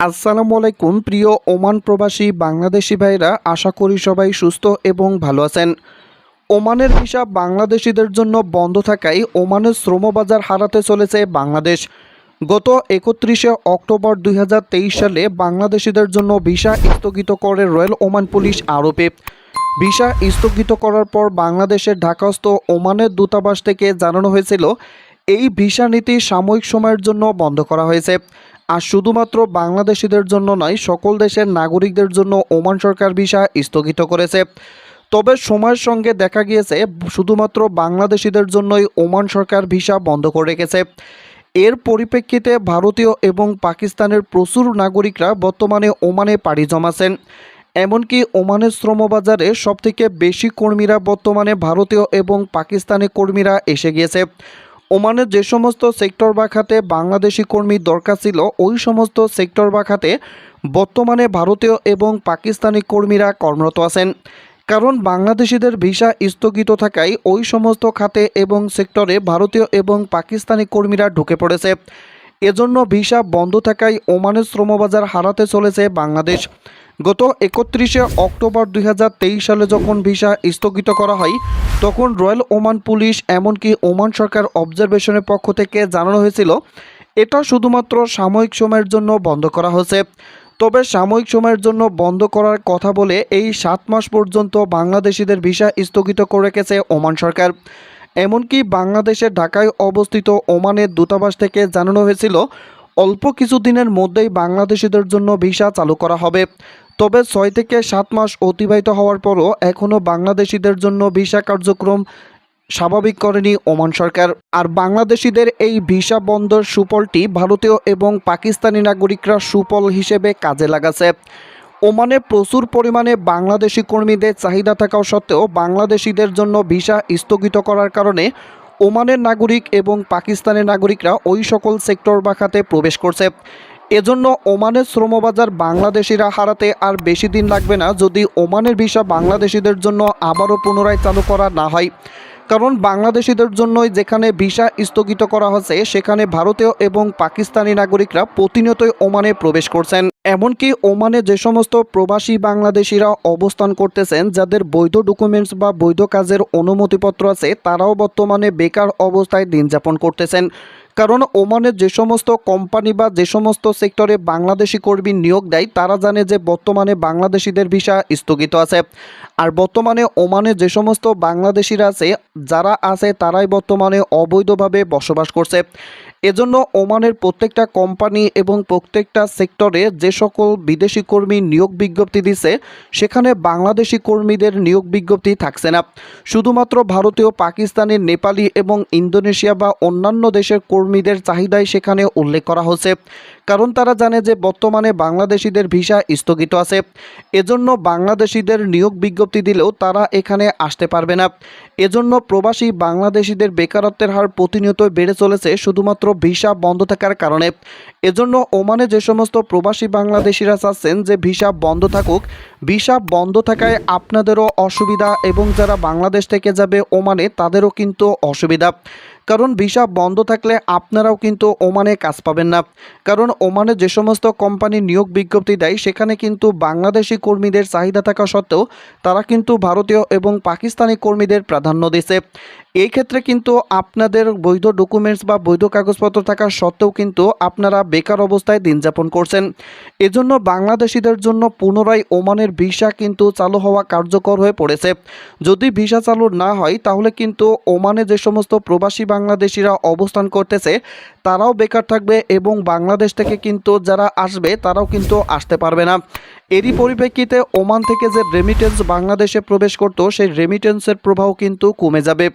আসসালামু আলাইকুম, প্রিয় ওমান প্রবাসী বাংলাদেশি ভাইরা, আশা করি সবাই সুস্থ এবং ভালো আছেন। ওমানের ভিসা বাংলাদেশিদের জন্য বন্ধ থাকায় ওমানের শ্রমবাজার হারাতে চলেছে বাংলাদেশ। গত একত্রিশে অক্টোবর দুই হাজার তেইশ সালে বাংলাদেশিদের জন্য ভিসা স্থগিত করে রয়্যাল ওমান পুলিশ আরোপে। ভিসা স্থগিত করার পর বাংলাদেশের ঢাকাস্থ ওমানের দূতাবাস থেকে জানানো হয়েছিল, এই ভিসা নীতি সাময়িক সময়ের জন্য বন্ধ করা হয়েছে। আর শুধুমাত্র বাংলাদেশিদের জন্য নয়, সকল দেশের নাগরিকদের জন্য ওমান সরকার ভিসা স্থগিত করেছে। তবে সময়ের সঙ্গে দেখা গিয়েছে, শুধুমাত্র বাংলাদেশিদের জন্যই ওমান সরকার ভিসা বন্ধ করে রেখেছে। এর পরিপ্রেক্ষিতে ভারতীয় এবং পাকিস্তানের প্রচুর নাগরিকরা বর্তমানে ওমানে পাড়ি জমাছেন এমনকি ওমানের শ্রমবাজারে সবথেকে বেশি কর্মীরা বর্তমানে ভারতীয় এবং পাকিস্তানি কর্মীরা এসে গিয়েছে। ওমানের যে সমস্ত সেক্টর বা খাতে বাংলাদেশি কর্মী দরকার ছিল, ওই সমস্ত সেক্টর বা খাতে বর্তমানে ভারতীয় এবং পাকিস্তানি কর্মীরা কর্মরত আছেন। কারণ বাংলাদেশিদের ভিসা স্থগিত থাকায় ওই সমস্ত খাতে এবং সেক্টরে ভারতীয় এবং পাকিস্তানি কর্মীরা ঢুকে পড়েছে। এজন্য ভিসা বন্ধ থাকায় ওমানের শ্রমবাজার হারাতে চলেছে বাংলাদেশ। গত একত্রিশে অক্টোবর দুই হাজার তেইশ সালে যখন ভিসা স্থগিত করা হয়, তখন রয়্যাল ওমান পুলিশ এমনকি ওমান সরকার অবজারভেশনের পক্ষ থেকে জানানো হয়েছিল, এটা শুধুমাত্র সাময়িক সময়ের জন্য বন্ধ করা হয়েছে। তবে সাময়িক সময়ের জন্য বন্ধ করার কথা বলে এই সাত মাস পর্যন্ত বাংলাদেশিদের ভিসা স্থগিত করে রেখেছে ওমান সরকার। এমনকি বাংলাদেশের ঢাকায় অবস্থিত ওমানের দূতাবাস থেকে জানানো হয়েছিল অল্প কিছুদিনের মধ্যেই বাংলাদেশিদের জন্য ভিসা চালু করা হবে। তবে ছয় থেকে সাত মাস অতিবাহিত হওয়ার পরও এখনও বাংলাদেশিদের জন্য ভিসা কার্যক্রম স্বাভাবিক করেনি ওমান সরকার। আর বাংলাদেশিদের এই ভিসা বন্ধর সুফলটি ভারতীয় এবং পাকিস্তানি নাগরিকরা সুফল হিসেবে কাজে লাগাছে ওমানে প্রচুর পরিমাণে বাংলাদেশি কর্মীদের চাহিদা থাকা সত্ত্বেও বাংলাদেশিদের জন্য ভিসা স্থগিত করার কারণে ওমানের নাগরিক এবং পাকিস্তানের নাগরিকরা ওই সকল সেক্টর বা খাতে প্রবেশ করছে। এজন্য ওমানের শ্রমবাজার বাংলাদেশিরা হারাতে আর বেশি দিন লাগবে না যদি ওমানের ভিসা বাংলাদেশিদের জন্য আবারও পুনরায় চালু করা না হয়। কারণ বাংলাদেশিদের জন্যই যেখানে ভিসা স্থগিত করা হচ্ছে সেখানে ভারতীয় এবং পাকিস্তানি নাগরিকরা প্রতিনিয়তই ওমানে প্রবেশ করছেন। এমনকি ওমানে যে সমস্ত প্রবাসী বাংলাদেশিরা অবস্থান করতেছেন, যাদের বৈধ ডকুমেন্টস বা বৈধ কাজের অনুমতিপত্র আছে, তারাও বর্তমানে বেকার অবস্থায় দিন যাপন করতেছেন। কারণ ওমানের যে সমস্ত কোম্পানি বা যে সমস্ত সেক্টরে বাংলাদেশি কর্মী নিয়োগ দেয়, তারা জানে যে বর্তমানে বাংলাদেশিদের ভিসা স্থগিত আছে। আর বর্তমানে ওমানে যে সমস্ত বাংলাদেশিরা আছে, যারা আছে, তারাই বর্তমানে অবৈধভাবে বসবাস করছে। এজন্য ওমানের প্রত্যেকটা কোম্পানি এবং প্রত্যেকটা সেক্টরে যে সকল বিদেশি কর্মী নিয়োগ বিজ্ঞপ্তি দিছে, সেখানে বাংলাদেশি কর্মীদের নিয়োগ বিজ্ঞপ্তি থাকছে না। শুধুমাত্র ভারতীয়, পাকিস্তানের, নেপালি এবং ইন্দোনেশিয়া বা অন্যান্য দেশের কর্মীদের চাহিদাই সেখানে উল্লেখ করা হচ্ছে। কারণ তারা জানে যে বর্তমানে বাংলাদেশিদের ভিসা স্থগিত আছে। এজন্য বাংলাদেশিদের নিয়োগ বিজ্ঞপ্তি দিলেও তারা এখানে আসতে পারবে না। এজন্য প্রবাসী বাংলাদেশিদের বেকারত্বের হার প্রতিনিয়ত বেড়ে চলেছে, শুধুমাত্র ভিসা বন্ধ থাকার কারণে। এজন্য ওমানে যে সমস্ত প্রবাসী বাংলাদেশিরা চাচ্ছেন যে ভিসা বন্ধ থাকুক, ভিসা বন্ধ থাকায় আপনাদেরও অসুবিধা এবং যারা বাংলাদেশ থেকে যাবে ওমানে তাদেরও কিন্তু অসুবিধা। কারণ ভিসা বন্ধ থাকলে আপনারাও কিন্তু ওমানে কাজ পাবেন না। কারণ ওমানে যে সমস্ত কোম্পানি নিয়োগ বিজ্ঞপ্তি দেয়, সেখানে কিন্তু বাংলাদেশি কর্মীদের চাহিদা থাকা সত্ত্বেও তারা কিন্তু ভারতীয় এবং পাকিস্তানি কর্মীদের প্রাধান্য দিছে এই ক্ষেত্রে কিন্তু আপনাদের বৈধ ডকুমেন্টস বা বৈধ কাগজপত্র থাকা সত্ত্বেও কিন্তু আপনারা বেকার অবস্থায় দিন যাপন করছেন। এজন্য বাংলাদেশিদের জন্য পুনরায় ওমানের ভিসা কিন্তু চালু হওয়া কার্যকর হয়ে পড়েছে। যদি ভিসা চালু না হয়, তাহলে কিন্তু ওমানে যে সমস্ত প্রবাসী বাংলাদেশিরা অবস্থান করতেছে, তারাও বেকার থাকবে এবং বাংলাদেশ থেকে কিন্তু যারা আসবে, তারাও কিন্তু আসতে পারবে না। এরই পরিপ্রেক্ষিতে ওমান থেকে যে রেমিটেন্স বাংলাদেশে প্রবেশ করতো, সেই রেমিটেন্সের প্রবাহ কিন্তু কমে যাবে।